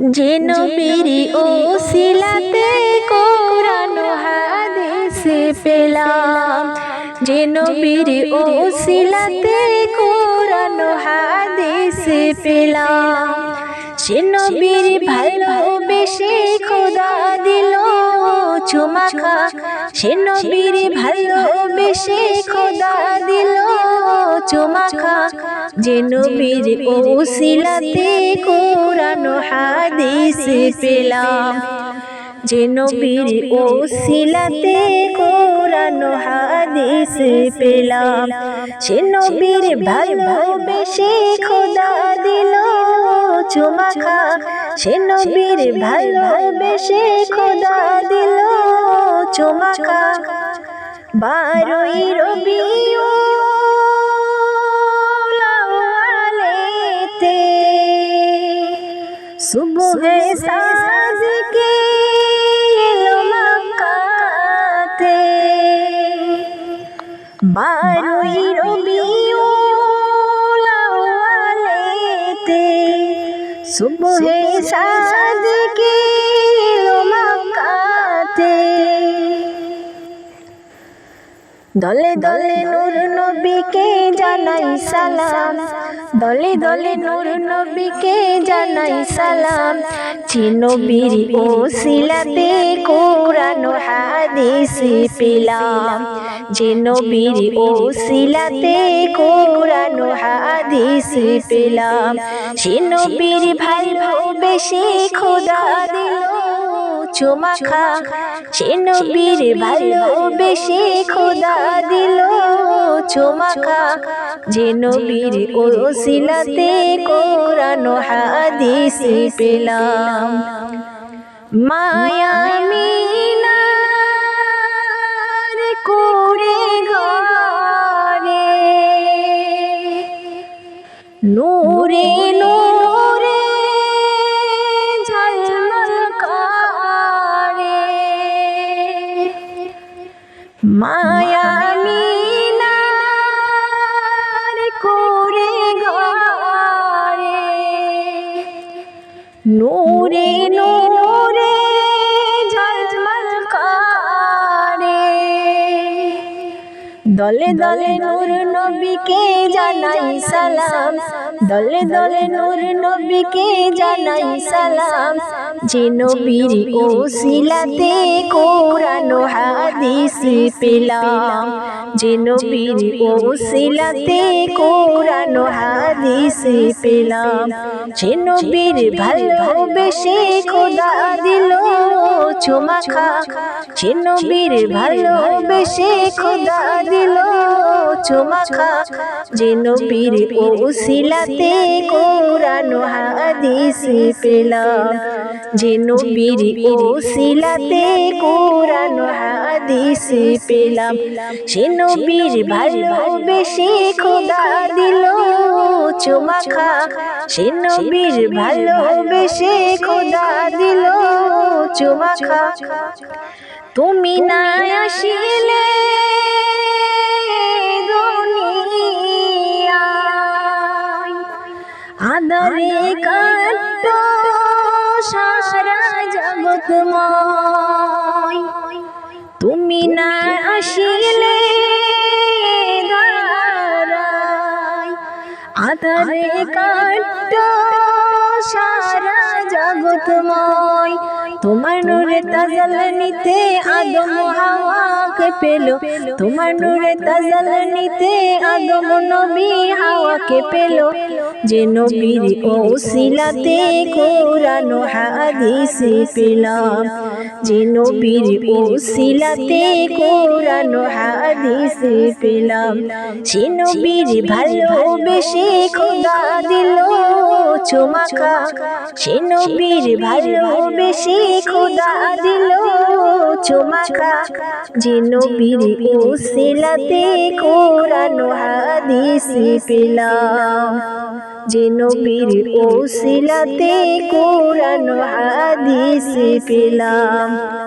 যে নবীর ও সিলাতে কোরআন হাদিসে পেলাম। যে নবীর ও সিলাতে কোরআন হাদিসে পেলাম। সে নবীর ভালোবেসে খোদা দিল চুমাখা, সে নবীর ভালোবেসে খোদা দিল। চুমাখা, যে নবীর ওসিলাতে কোরআন হাদিস পেলাম। যে নবীর ওসিলাতে কোরআন হাদিস পেলাম, সে নবীর ভালোবেসে খোদা দিল চুমাখা সে নবীর ভালোবেসে খোদা দিল চুমাখা বারোই রবিউ সুবহে এলো মক্কাতে দলে দলে নূর নবীকে জানাই সালাম। দলে দলে নূর নবীকে জানাই সালাম। চিনবীর ও সিলাতে কোরআন হাদিস পেলাম। যে নবীর ও সিলাতে কোরআন হাদিস পেলাম। সে নবীর ভালোবেসে খোদা দিল। চুমাখা সে নবীর ভালোবেসে খোদা দিল চুমাখা যে নবীর ওসিলাতে কোরআন হাদিস পেলাম। মায়া মিনার করে ঘরে নূরে নূরে দলে দলে নূর নবীকে জানাই সালাম। দলে দলে নূর নবীকে জানাই সালাম। যে নবীর ওসিলাতে কোরআন হাদিস পেলাম। যে নবীর ওসিলাতে কোরআন হাদিস পেলাম। যে নবীর ভালোবেসে খোদা দিল চুমাখা নবীর ভালোবেসে খোদা দিল। চুমাখা যে নবীর ওসিলাতে কোরআন হাদিস পেলাম। যে নবীর ওসিলাতে কোরআন হাদিস পেলাম। সে নবীর ভালোবেসে খোদা দিল। চুমাখা সে নবীর ভালোবেসে খোদা দিল। চুমাখা তুমি না আসিলে আদরে কাট্ট সারা জগৎময় তুমি না আসিলে আদরে কাট্ট সারা জগৎময়। তোমার নূরে তাজাল নিতে আদম হাওয়াকে পেল। তোমার নূরে তাজাল নিতে নবী হাওয়াকে পেল। যে নবীর ওসিলাতে কোরআন হাদিস পেলাম। যে নবীর ওসিলাতে কোরআন হাদিস পেলাম। সে নবীর ভালোবেসে খোদা দিল চুমাখা সে নবীর ভালোবেসে খোদা দিল চমাকা যে নবীর ওসিলাতে কোরআন হাদিস পেলাম। যে নবীর ওসিলাতে কোরআন হাদিস পেলাম।